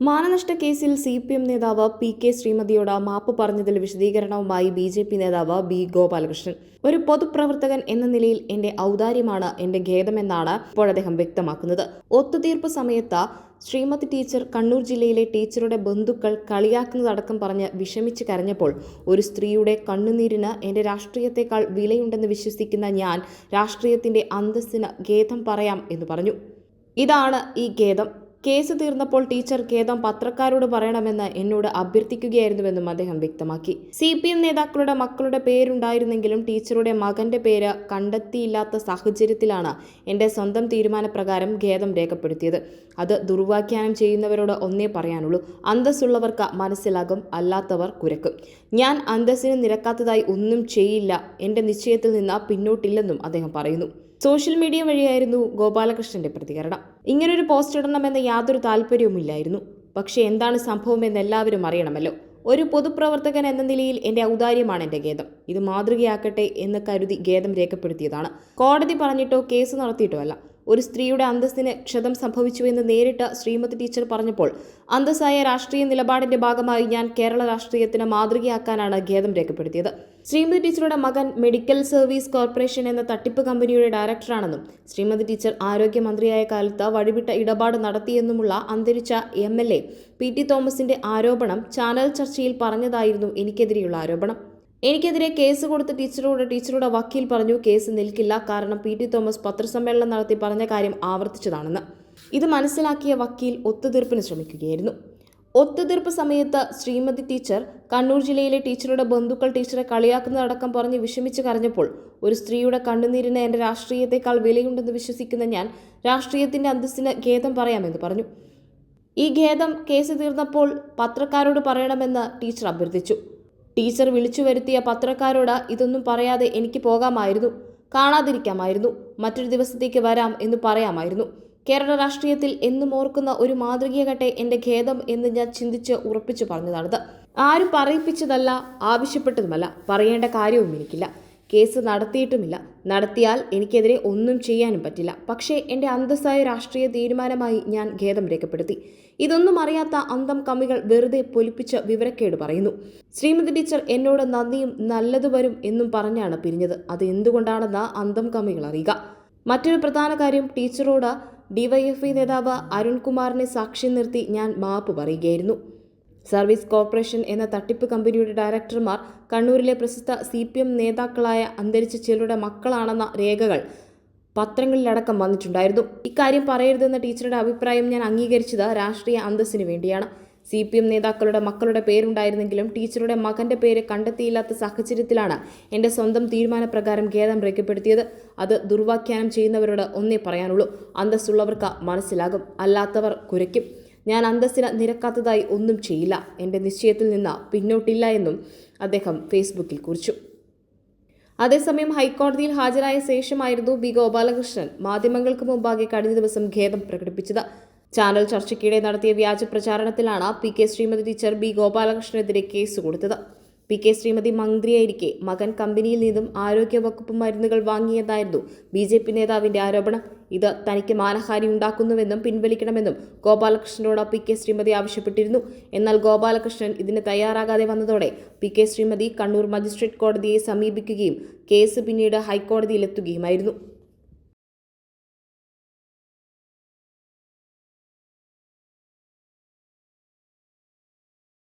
മാനനഷ്ട കേസിൽ C P M നേതാവ് P K ശ്രീമതിയോട് മാപ്പ് പറഞ്ഞതിൽ വിശദീകരണവുമായി ബി ജെ പി നേതാവ് ബി ഗോപാലകൃഷ്ണൻ. ഒരു പൊതുപ്രവർത്തകൻ എന്ന നിലയിൽ എന്റെ ഔദാര്യമാണ് എന്റെ ഖേദമെന്നാണ് ഇപ്പോൾ അദ്ദേഹം വ്യക്തമാക്കുന്നത്. ഒത്തുതീർപ്പ് സമയത്ത് ശ്രീമതി ടീച്ചർ കണ്ണൂർ ജില്ലയിലെ ടീച്ചറുടെ ബന്ധുക്കൾ കളിയാക്കുന്നതടക്കം പറഞ്ഞ് വിഷമിച്ച് കരഞ്ഞപ്പോൾ ഒരു സ്ത്രീയുടെ കണ്ണുനീരിന് എന്റെ രാഷ്ട്രീയത്തെക്കാൾ വിലയുണ്ടെന്ന് വിശ്വസിക്കുന്ന ഞാൻ രാഷ്ട്രീയത്തിന്റെ അന്തസ്സിന് ഖേദം പറയാം എന്ന് പറഞ്ഞു. ഇതാണ് ഈ ഖേദം. കേസ് തീർന്നപ്പോൾ ടീച്ചർ ഖേദം പത്രക്കാരോട് പറയണമെന്ന് എന്നോട് അഭ്യർത്ഥിക്കുകയായിരുന്നുവെന്നും അദ്ദേഹം വ്യക്തമാക്കി. സി പി എം നേതാക്കളുടെ മക്കളുടെ പേരുണ്ടായിരുന്നെങ്കിലും ടീച്ചറുടെ മകന്റെ പേര് കണ്ടെത്തിയില്ലാത്ത സാഹചര്യത്തിലാണ് എന്റെ സ്വന്തം തീരുമാനപ്രകാരം ഖേദം രേഖപ്പെടുത്തിയത്. അത് ദുർവാഖ്യാനം ചെയ്യുന്നവരോട് ഒന്നേ പറയാനുള്ളൂ. അന്തസ്സുള്ളവർക്ക് മനസ്സിലാകും അല്ലാത്തവർ കുരക്കും. ഞാൻ അന്തസ്സിന് നിരക്കാത്തതായി ഒന്നും ചെയ്യില്ല. എന്റെ നിശ്ചയത്തിൽ നിന്ന് പിന്നോട്ടില്ലെന്നും അദ്ദേഹം പറയുന്നു. സോഷ്യൽ മീഡിയ വഴിയായിരുന്നു ഗോപാലകൃഷ്ണന്റെ പ്രതികരണം. ഇങ്ങനൊരു പോസ്റ്റ് ഇടണമെന്ന് യാതൊരു താല്പര്യവുമില്ലായിരുന്നു. പക്ഷേ എന്താണ് സംഭവമെന്ന് എല്ലാവരും അറിയണമല്ലോ. ഒരു പൊതുപ്രവർത്തകൻ എന്ന നിലയിൽ എന്റെ ഔദാര്യമാണ് എന്റെ ഖേദം. ഇത് മാതൃകയാക്കട്ടെ എന്ന് കരുതി ഖേദം രേഖപ്പെടുത്തിയതാണ്. കോടതി പറഞ്ഞിട്ടോ കേസ് നടത്തിയിട്ടോ അല്ല. ഒരു സ്ത്രീയുടെ അന്തസ്സിന് ക്ഷതം സംഭവിച്ചുവെന്ന് നേരിട്ട് ശ്രീമതി ടീച്ചർ പറഞ്ഞപ്പോൾ അന്തസ്സായ രാഷ്ട്രീയ നിലപാടിന്റെ ഭാഗമായി ഞാൻ കേരള രാഷ്ട്രീയത്തിന് മാതൃകയാക്കാനാണ് ഖേദം രേഖപ്പെടുത്തിയത്. ശ്രീമതി ടീച്ചറുടെ മകൻ മെഡിക്കൽ സർവീസ് കോർപ്പറേഷൻ എന്ന തട്ടിപ്പ് കമ്പനിയുടെ ഡയറക്ടറാണെന്നും ശ്രീമതി ടീച്ചർ ആരോഗ്യമന്ത്രിയായ കാലത്ത് വഴിവിട്ട ഇടപാട് നടത്തിയെന്നുമുള്ള അന്തരിച്ച M L A P T തോമസിന്റെ ആരോപണം ചാനൽ ചർച്ചയിൽ പറഞ്ഞതായിരുന്നു എനിക്കെതിരെയുള്ള ആരോപണം. എനിക്കെതിരെ കേസ് കൊടുത്ത ടീച്ചറോട് ടീച്ചറുടെ വക്കീൽ പറഞ്ഞു കേസ് നിൽക്കില്ല. കാരണം പി ടി തോമസ് പത്രസമ്മേളനം നടത്തി പറഞ്ഞ കാര്യം ആവർത്തിച്ചതാണെന്ന്. ഇത് മനസ്സിലാക്കിയ വക്കീൽ ഒത്തുതീർപ്പിന് ശ്രമിക്കുകയായിരുന്നു. ഒത്തുതീർപ്പ് സമയത്ത് ശ്രീമതി ടീച്ചർ കണ്ണൂർ ജില്ലയിലെ ടീച്ചറുടെ ബന്ധുക്കൾ ടീച്ചറെ കളിയാക്കുന്നതടക്കം പറഞ്ഞ് വിഷമിച്ച് കരഞ്ഞപ്പോൾ ഒരു സ്ത്രീയുടെ കണ്ണുനീരിന് എന്റെ രാഷ്ട്രീയത്തെക്കാൾ വിലയുണ്ടെന്ന് വിശ്വസിക്കുന്ന ഞാൻ രാഷ്ട്രീയത്തിന്റെ അന്തസ്സിന് ഖേദം പറയാമെന്ന് പറഞ്ഞു. ഈ ഖേദം കേസ് തീർന്നപ്പോൾ പത്രക്കാരോട് പറയണമെന്ന് ടീച്ചർ അഭ്യർത്ഥിച്ചു. ടീച്ചർ വിളിച്ചു വരുത്തിയ പത്രക്കാരോട് ഇതൊന്നും പറയാതെ എനിക്ക് പോകാമായിരുന്നു. കാണാതിരിക്കാമായിരുന്നു. മറ്റൊരു ദിവസത്തേക്ക് വരാം എന്ന് പറയാമായിരുന്നു. കേരള രാഷ്ട്രീയത്തിൽ എന്നും ഓർക്കുന്ന ഒരു മാതൃകയാകട്ടെ എന്റെ ഖേദം എന്ന് ഞാൻ ചിന്തിച്ച് ഉറപ്പിച്ചു പറഞ്ഞതാണിത്. ആരും പറയിപ്പിച്ചതല്ല ആവശ്യപ്പെട്ടതുമല്ല. പറയേണ്ട കാര്യവും എനിക്കില്ല. കേസ് നടത്തിയിട്ടുമില്ല. നടത്തിയാൽ എനിക്കെതിരെ ഒന്നും ചെയ്യാനും പറ്റില്ല. പക്ഷേ എന്റെ അന്തസ്സായ രാഷ്ട്രീയ തീരുമാനമായി ഞാൻ ഖേദം രേഖപ്പെടുത്തി. ഇതൊന്നും അറിയാത്ത അന്തം കമ്മികൾ വെറുതെ പൊലിപ്പിച്ച് വിവരക്കേട് പറയുന്നു. ശ്രീമതി ടീച്ചർ എന്നോട് നന്ദിയും നല്ലത് വരും എന്നും പറഞ്ഞാണ് പിരിഞ്ഞത്. അത് എന്തുകൊണ്ടാണെന്ന് അന്തം കമ്മികൾ അറിയുക. മറ്റൊരു പ്രധാന കാര്യം ടീച്ചറോട് ഡിവൈഎഫ്ഐ നേതാവ് അരുൺകുമാറിനെ സാക്ഷി നിർത്തി ഞാൻ മാപ്പ് പറയുകയായിരുന്നു. സർവീസ് കോർപ്പറേഷൻ എന്ന തട്ടിപ്പ് കമ്പനിയുടെ ഡയറക്ടർമാർ കണ്ണൂരിലെ പ്രശസ്ത സി പി എം നേതാക്കളായ അന്തരിച്ച ചിലരുടെ മക്കളാണെന്ന രേഖകൾ പത്രങ്ങളിലടക്കം വന്നിട്ടുണ്ടായിരുന്നു. ഇക്കാര്യം പറയരുതെന്ന ടീച്ചറുടെ അഭിപ്രായം ഞാൻ അംഗീകരിച്ചത് രാഷ്ട്രീയ അന്തസ്സിന് വേണ്ടിയാണ്. സി പി എം നേതാക്കളുടെ മക്കളുടെ പേരുണ്ടായിരുന്നെങ്കിലും ടീച്ചറുടെ മകന്റെ പേര് കണ്ടെത്തിയില്ലാത്ത സാഹചര്യത്തിലാണ് എന്റെ സ്വന്തം തീരുമാനപ്രകാരം ഖേദം രേഖപ്പെടുത്തിയത്. അത് ദുർവാഖ്യാനം ചെയ്യുന്നവരോട് ഒന്നേ പറയാനുള്ളൂ. അന്തസ്സുള്ളവർക്ക് മനസ്സിലാകും. അല്ലാത്തവർ കുരയ്ക്കും. ഞാൻ അന്തസ്സിന് നിരക്കാത്തതായി ഒന്നും ചെയ്യില്ല. എന്റെ നിശ്ചയത്തിൽ നിന്ന് പിന്നോട്ടില്ല എന്നും അദ്ദേഹം ഫേസ്ബുക്കിൽ കുറിച്ചു. അതേസമയം ഹൈക്കോടതിയിൽ ഹാജരായ ശേഷമായിരുന്നു ബി ഗോപാലകൃഷ്ണൻ മാധ്യമങ്ങൾക്ക് മുമ്പാകെ കഴിഞ്ഞ ദിവസം ഖേദം പ്രകടിപ്പിച്ചത്. ചാനൽ ചർച്ചയ്ക്കിടെ നടത്തിയ വ്യാജ പ്രചാരണത്തിലാണ് P K Sreemathi teacher B ഗോപാലകൃഷ്ണനെതിരെ case കൊടുത്തത്. പി കെ ശ്രീമതി മന്ത്രിയായിരിക്കെ മകൻ കമ്പനിയിൽ നിന്നും ആരോഗ്യവകുപ്പ് മരുന്നുകൾ വാങ്ങിയതായിരുന്നു. ബി ജെ പി നേതാവിന്റെ ആരോപണം. ഇത് തനിക്ക് മാനഹാനി ഉണ്ടാക്കുന്നുവെന്നും പിൻവലിക്കണമെന്നും ഗോപാലകൃഷ്ണനോട് പി കെ ശ്രീമതി ആവശ്യപ്പെട്ടിരുന്നു. എന്നാൽ ഗോപാലകൃഷ്ണൻ ഇതിന് തയ്യാറാകാതെ വന്നതോടെ P K Sreemathi Kannur magistrate കോടതിയെ സമീപിക്കുകയും കേസ് പിന്നീട് ഹൈക്കോടതിയിലെത്തുകയുമായിരുന്നു.